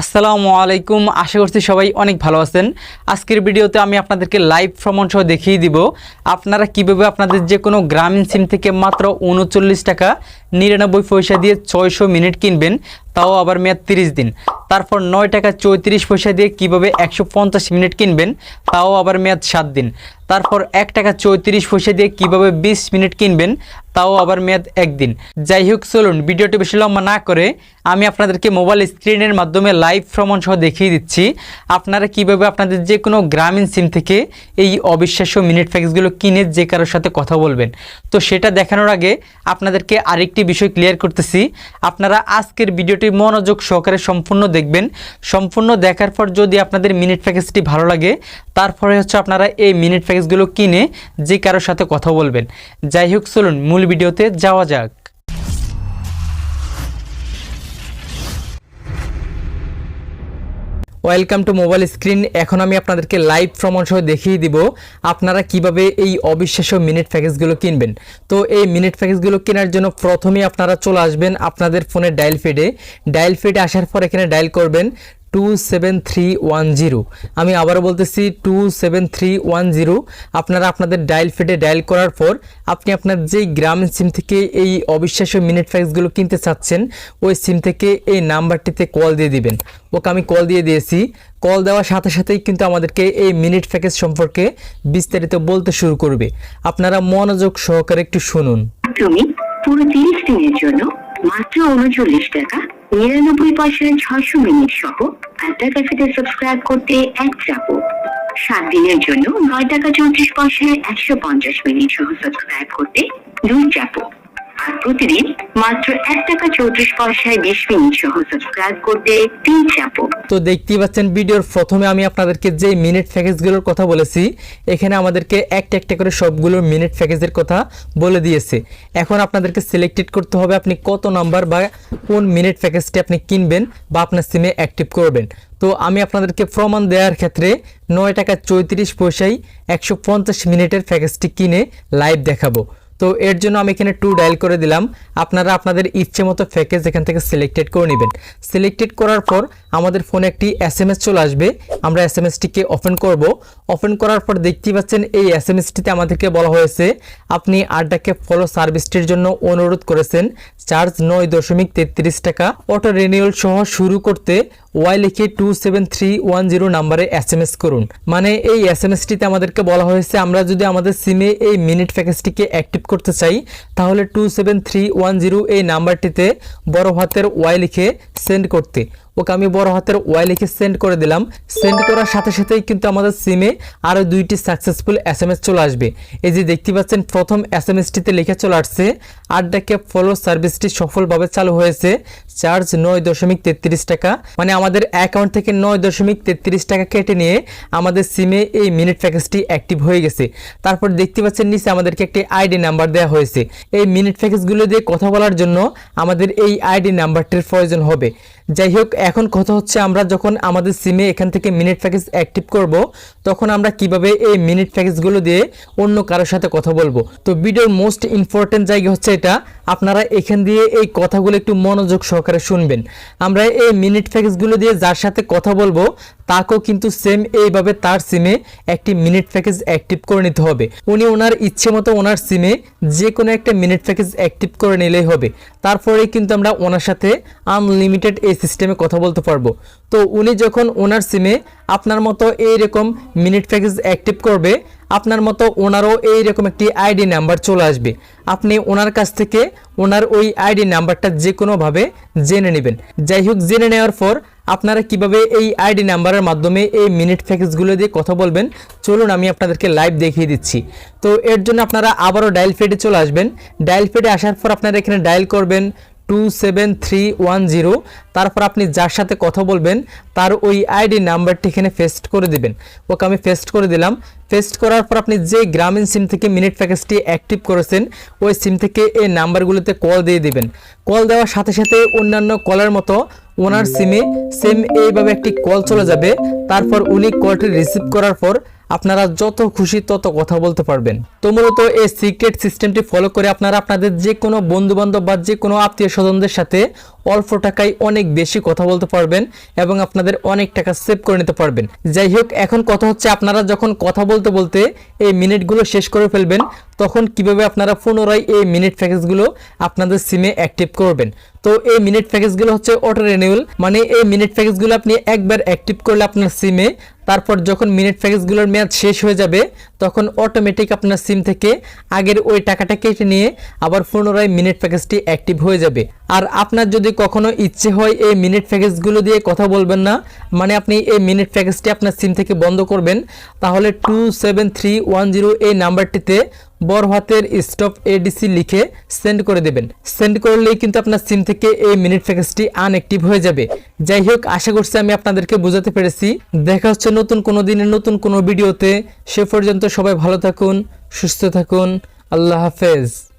আসসালামু আলাইকুম। আশা করছি সবাই অনেক ভালো আছেন। আজকের ভিডিওতে আমি আপনাদেরকে লাইভ ভ্রমণ সহ দেখিয়ে দিব আপনারা কীভাবে আপনাদের যে কোনো গ্রামীণ সিম থেকে মাত্র উনচল্লিশ টাকা নিরানব্বই পয়সা দিয়ে ছয়শো মিনিট কিনবেন। তাও আবার মেয়াদ তিরিশ দিন। তারপর নয় টাকা চৌত্রিশ পয়সা দিয়ে কীভাবে একশো পঞ্চাশ মিনিট কিনবেন, তাও আবার মেয়াদ সাত দিন। তারপর এক টাকা চৌত্রিশ পয়সা দিয়ে কীভাবে বিশ মিনিট কিনবেন, তাও আবার মেয়াদ একদিন। যাই হোক, চলুন ভিডিওটি বেশি লম্বা না করে আমি আপনাদেরকে মোবাইল স্ক্রিনের মাধ্যমে লাইভ ভ্রমণ সহ দেখিয়ে দিচ্ছি। আপনারা কীভাবে আপনাদের যে কোনো গ্রামীণ সিম থেকে এই অবিশ্বাস্য মিনিট প্যাকেজগুলো কিনে যে কারোর সাথে কথা বলবেন। তো সেটা দেখানোর আগে আপনাদেরকে আরেকটি বিষয় ক্লিয়ার করতেছি। আপনারা আজকের ভিডিওটি মনোযোগ সহকারে সম্পূর্ণ দেখবেন। সম্পূর্ণ দেখার পর যদি আপনাদের মিনিট প্যাকেজটি ভালো লাগে, তারপরে হচ্ছে আপনারা এই মিনিট প্যাকেজগুলো কিনে যে কারোর সাথে কথা বলবেন। যাই হোক, চলুন মূল ভিডিওতে যাওয়া যাক। ওয়েলকাম টু মোবাইল স্ক্রিন এখন আমি আপনাদেরকে লাইভ ভ্রমণ সহ দেখিয়ে দিব আপনারা কীভাবে এই অবিশ্বাস্য মিনিট প্যাকেজগুলো কিনবেন। তো এই মিনিট প্যাকেজগুলো কেনার জন্য প্রথমেই আপনারা চলে আসবেন আপনাদের ফোনের ডায়াল ফিডে ডায়াল ফিডে আসার পর এখানে ডায়াল করবেন। Two seven three one zero আমি আবারও বলতেছি two seven three one zero আপনারা আপনাদের ডায়াল ফিডে ডায়াল করার পর আপনি আপনার যেই গ্রামীণ সিম থেকে এই অবিশ্বাস্য মিনিট প্যাকেজগুলো কিনতে চাচ্ছেন, ওই সিম থেকে এই নাম্বারটিতে কল দিয়ে দিবেন। ওকে, আমি কল দিয়ে দিয়েছি। কল দেওয়ার সাথে সাথেই কিন্তু আমাদেরকে এই মিনিট প্যাকেজ সম্পর্কে বিস্তারিত বলতে শুরু করবে। আপনারা মনোযোগ সহকারে একটু শুনুন। তুমি পুরো তিরিশ দিনের জন্য মাত্র উনচল্লিশ টাকা নিরানব্বই পার্সেন্ট ছয়শো মিনিট সহ আড্ডা ক্যাফেতে সাবস্ক্রাইব করতে এক চাপো। সাত দিনের জন্য নয় টাকা চৌত্রিশ পয়সায় একশো পঞ্চাশ মিনিট সহ সাবস্ক্রাইব করতে দুই চাপো প্রতিদিন মাত্র এক টাকা চৌত্রিশ পয়সায় বিশ মিনিট সহ সাবস্ক্রাইব করতে তিন চাপো। তো দেখতেই পাচ্ছেন ভিডিওর প্রথমে আমি আপনাদেরকে যে মিনিট প্যাকেজগুলোর কথা বলেছি, এখানে আমাদেরকে একটা একটা করে সবগুলো মিনিট প্যাকেজের কথা বলে দিয়েছে। এখন আপনাদেরকে সিলেক্টেড করতে হবে আপনি কত নাম্বার বা কোন মিনিট প্যাকেজটি আপনি কিনবেন বা আপনার সিমে অ্যাক্টিভ করবেন। তো আমি আপনাদেরকে প্রমাণ দেওয়ার ক্ষেত্রে নয় টাকা চৌত্রিশ পয়সায় একশো পঞ্চাশ মিনিটের প্যাকেজটি কিনে লাইভ দেখাবো। তো এর জন্য আমি এখানে টু ডায়াল করে দিলাম। আপনারা আপনাদের ইচ্ছে মতো প্যাকেজ এখান থেকে সিলেক্টেড করে নেবেন। সিলেক্টেড করার পর আমাদের ফোনে একটি এস এম এস চলে আসবে। আমরা এস এম এসটিকে ওপেন করব। ওপেন করার পর দেখতেই পাচ্ছেন এই এস এম এসটিতে আমাদেরকে বলা হয়েছে, আপনি আড্ডাকে ফলো সার্ভিসটির জন্য অনুরোধ করেছেন। চার্জ নয় দশমিক তেত্রিশ টাকা। অটো রিনিউয়াল সহ শুরু করতে ওয়াই লিখে two seven three one zero নাম্বারে এস এম এস করুন। মানে এই এস এম এসটিতে আমাদেরকে বলা হয়েছে, আমরা যদি আমাদের সিমে এই মিনিট প্যাকেজটিকে অ্যাক্টিভ করতে চাই, তাহলে two seven three one zero এই নাম্বারটিতে বড় হাতের ওয়াই লিখে সেন্ড করতে। ওকে আমি বড় হাতের ওয়াই লিখে সেন্ড করে দিলাম। সেন্ড করার সাথে সাথেই কিন্তু আমাদের সিমে আরও দুইটি সাকসেসফুল এস এম এস চলে আসবে। এই যে দেখতে পাচ্ছেন, প্রথম এস এম এসটিতে লেখা চলে আসছে, আড্ডা ক্যাব ফলো সার্ভিসটি সফলভাবে চালু হয়েছে। চার্জ নয় দশমিক তেত্রিশ টাকা। মানে আমাদের অ্যাকাউন্ট থেকে নয় দশমিক তেত্রিশ টাকা কেটে নিয়ে আমাদের সিমে এই মিনিট প্যাকেজটি অ্যাক্টিভ হয়ে গেছে। তারপর দেখতে পাচ্ছেন নিচে আমাদেরকে একটি আইডি নাম্বার দেওয়া হয়েছে। এই মিনিট প্যাকেজগুলো দিয়ে কথা বলার জন্য আমাদের এই আইডি নাম্বারটির প্রয়োজন হবে। যাই হোক, এখন কথা হচ্ছে আমরা যখন আমাদের সিমে এখান থেকে মিনিট প্যাকেজ অ্যাক্টিভ করব, তখন আমরা কীভাবে এই মিনিট প্যাকেজগুলো দিয়ে অন্য কারোর সাথে কথা বলব? তো ভিডিওর মোস্ট ইম্পর্টেন্ট জায়গা হচ্ছে এটা। আপনারা এখান দিয়ে এই কথাগুলো একটু মনোযোগ সহকারে শুনবেন। আমরা এই মিনিট প্যাকেজগুলো দিয়ে যার সাথে কথা বলব, তাকেও কিন্তু সেম এইভাবে তার সিমে একটি মিনিট প্যাকেজ অ্যাক্টিভ করে নিতে হবে। উনি ওনার ইচ্ছে মতো ওনার সিমে যে কোনো একটা মিনিট প্যাকেজ অ্যাক্টিভ করে নিলেই হবে। তারপরেই কিন্তু আমরা ওনার সাথে আনলিমিটেড এই সিস্টেমে কথা বলতে পারব। তো উনি যখন ওনার সিমে আপনার মতো এইরকম মিনিট প্যাকেজ অ্যাক্টিভ করবে, আপনার মতো ওনারও এইরকম একটি আইডি নাম্বার চলে আসবে। আপনি ওনার কাছ থেকে ওনার ওই আইডি নাম্বারটা যে কোনোভাবে জেনে নেবেন। যাই হোক, জেনে নেওয়ার পর আপনারা কীভাবে এই আইডি নাম্বারের মাধ্যমে এই মিনিট প্যাকেজগুলো দিয়ে কথা বলবেন, চলুন আমি আপনাদেরকে লাইভ দেখিয়ে দিচ্ছি। তো এর জন্য আপনারা আবারও ডায়াল ফেডে চলে আসবেন। ডায়াল ফেডে আসার পর আপনারা এখানে ডায়াল করবেন। Two seven three one zero তারপর আপনি যার সাথে কথা বলবেন, তার ওই আইডি নাম্বারটি এখানে পেস্ট করে দিবেন। ওকে, আমি পেস্ট করে দিলাম। পেস্ট করার পর আপনি যে গ্রামীণ সিম থেকে মিনিট প্যাকেজটি অ্যাক্টিভ করেছেন, ওই সিম থেকে এই নাম্বারগুলোতে কল দিয়ে দিবেন। কল দেওয়ার সাথে সাথে অন্যান্য কলের মতো ওনার সিমে সেম এইভাবে একটি কল চলে যাবে। তারপর উনি কলটি রিসিভ করার পর আপনারা যত খুশি তত কথা বলতে পারবেন। তো মূলত এই সিক্রেট সিস্টেমটি ফলো করে আপনারা আপনাদের যে কোনো বন্ধু বান্ধব বা যে কোনো আত্মীয় স্বজনদের সাথে অল্প টাকায় অনেক বেশি কথা বলতে পারবেন এবং আপনাদের অনেক টাকা সেভ করে নিতে পারবেন। যাই হোক, এখন কথা হচ্ছে আপনারা যখন কথা বলতে বলতে এই মিনিটগুলো শেষ করে ফেলবেন, তখন কীভাবে আপনারা পুনরায় এই মিনিট প্যাকেজগুলো আপনাদের সিমে অ্যাক্টিভ করবেন? তো এই মিনিট প্যাকেজগুলো হচ্ছে অটো রিনিউয়াল মানে এই মিনিট প্যাকেজগুলো আপনি একবার অ্যাক্টিভ করলে আপনার সিমে তারপর যখন মিনিট প্যাকেজগুলোর মেয়াদ শেষ হয়ে যাবে, তখন অটোমেটিক আপনার সিম থেকে আগের ওই টাকাটা কেটে নিয়ে আবার পুনরায় মিনিট প্যাকেজটি অ্যাক্টিভ হয়ে যাবে। আর আপনার যদি কখনো ইচ্ছে হয় এই মিনিট প্যাকেজগুলো দিয়ে কথা বলবেন না মানে আপনি এই মিনিট প্যাকেজটি আপনার সিম থেকে বন্ধ করবেন, তাহলে two seven three one zero এই নাম্বারটিতে বড় হাতের স্টপ এডিসি লিখে সেন্ড করে দেবেন। সেন্ড করলেই কিন্তু আপনার সিম থেকে এই মিনিট প্যাকেজটি আনএক্টিভ হয়ে যাবে। যাই হোক, আশা করছি আমি আপনাদেরকে বোঝাতে পেরেছি। দেখা হচ্ছে নতুন কোনো দিনের নতুন কোনো ভিডিওতে। সে পর্যন্ত সবাই ভালো থাকুন, সুস্থ থাকুন। আল্লাহ হাফেজ।